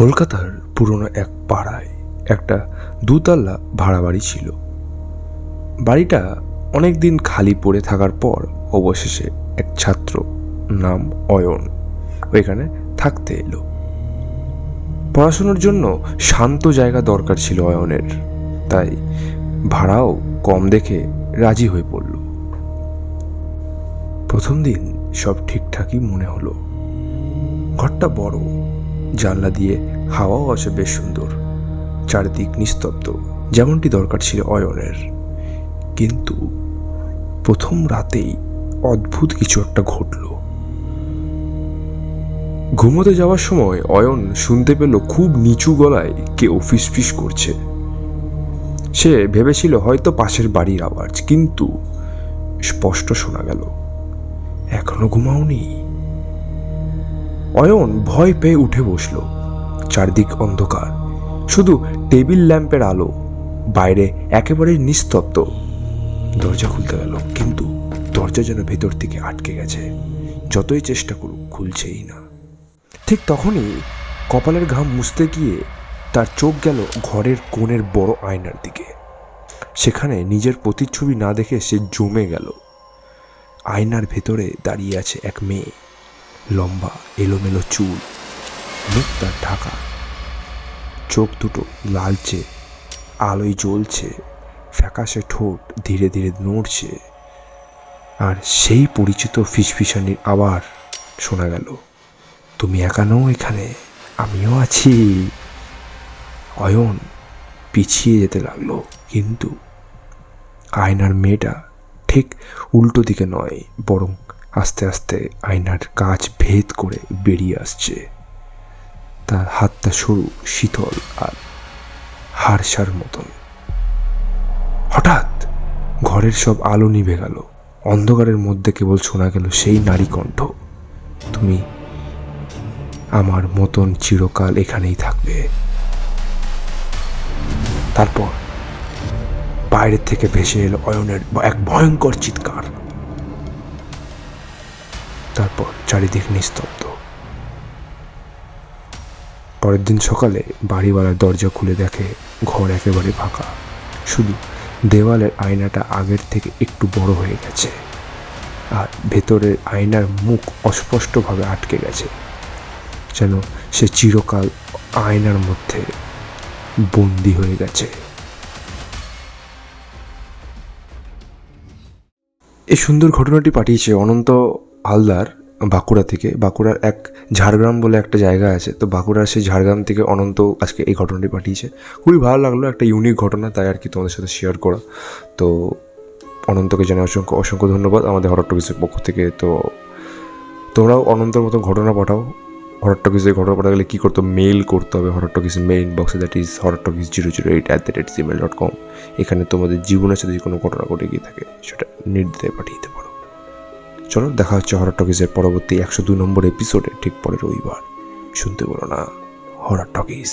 কলকাতার পুরনো এক পাড়ায় একটা দুতলা ভাড়া বাড়ি ছিল। বাড়িটা অনেক দিন খালি পড়ে থাকার পর অবশেষে এক ছাত্র নাম অয়ন ওইখানে থাকতে এলো। পড়াশোনার জন্য শান্ত জায়গা দরকার ছিল অয়নের, তাই ভাড়াও কম দেখে রাজি হয়ে পড়ল। প্রথম দিন সব ঠিকঠাকই মনে হলো। ঘরটা বড় জানলা দিয়ে হাওয়াও আছে বেশ সুন্দর। চারিদিক নিস্তব্ধ, যেমনটি দরকার ছিল অয়নের। কিন্তু প্রথম রাতেই অদ্ভুত কিছু একটা ঘটল। ঘুমোতে যাওয়ার সময় অয়ন শুনতে পেল খুব নিচু গলায় কেউ ফিসফিস করছে। সে ভেবেছিল হয়তো পাশের বাড়ির আওয়াজ, কিন্তু স্পষ্ট শোনা গেল, এখনও ঘুমাওনি? অয়ন ভয় পেয়ে উঠে বসল। চারদিক অন্ধকার। শুধু টেবিল ল্যাম্পের আলো। বাইরে একেবারে নিস্তব্ধ। দরজা খুলতে গেল, কিন্তু দরজা যেন ভেতর থেকে আটকে গেছে। যতই চেষ্টা করুক, খুলছেই না। ঠিক তখনই কপালের ঘাম মুছতে গিয়ে তার চোখ গেল ঘরের কোণের বড় আয়নার দিকে। সেখানে নিজের প্রতিচ্ছবি না দেখে সে জমে গেল। আয়নার ভেতরে দাঁড়িয়ে আছে এক মেয়ে। লম্বা, এলোমেলো চুল, মুখটা ঢাকা। চোখ দুটো লালচে, আলোয় জ্বলছে, ফ্যাকাশে ঠোঁট ধীরে ধীরে নড়ছে। আর সেই পরিচিত ফিসফিসানির আবার শোনা গেল, তুমি একা নও এখানে, আমিও আছি। অয়ন পিছিয়ে যেতে লাগল, কিন্তু আয়নার মেয়েটা ঠিক উল্টো দিকে নয়, বরং আস্তে আস্তে আয়নার কাজ ভেদ করে বেরিয়ে আসছে। তার হাতটা সরু, শীতল আর হারসার মতন। হঠাৎ ঘরের সব আলো নিভে গেল। অন্ধকারের মধ্যে কেবল শোনা গেল সেই নারী কণ্ঠ, তুমি আমার মতন চিরকাল এখানেই থাকবে। তারপর বাইরের থেকে ভেসে এলো অয়নের এক ভয়ঙ্কর চিৎকার। চারিদিক নিস্তব্ধ। পরের দিন সকালে বাড়িওয়ালার দরজা খুলে দেখে ঘর একেবারে ফাঁকা। শুধু দেওয়ালের আয়নাটা আগের থেকে একটু বড় হয়ে গেছে। আর ভেতরের আয়নার মুখ অস্পষ্টভাবে আটকে গেছে। যেন সে চিরকাল আয়নার মধ্যে বন্দি হয়ে গেছে। এই সুন্দর ঘটনাটি পাঠিয়েছে অনন্ত হালদার। বাঁকুড়া থেকে, বাঁকুড়ার এক ঝাড়গ্রাম বলে একটা জায়গা আছে, তো বাঁকুড়ার সেই ঝাড়গ্রাম থেকে অনন্ত আজকে এই ঘটনাটি পাঠিয়েছে। খুবই ভালো লাগল, একটা ইউনিক ঘটনা, তাই আর কি তোমাদের সাথে শেয়ার করা। তো অনন্তকে জানাই অসংখ্য অসংখ্য ধন্যবাদ আমাদের হরর টকিসের পক্ষ থেকে। তো তোমরাও অনন্তর মতো ঘটনা পাঠাও। হরর টকিসের ঘটনা পাঠাতে গেলে কী করতে মেল করতে হবে হরর টকিস মেইল বক্সে that is horror talkies zero zero eight at the rate Gmail dot com এখানে তোমাদের জীবনের সাথে যে কোনো ঘটনা ঘটে গিয়ে থাকে, সেটা নির্দ্বিধায় পাঠিয়ে পারো। চলো দেখা হচ্ছে হরার টকিসের পরবর্তী একশো দুই নম্বর এপিসোডে ঠিক পরে রবিবার। শুনতে বলো না হরার টকিস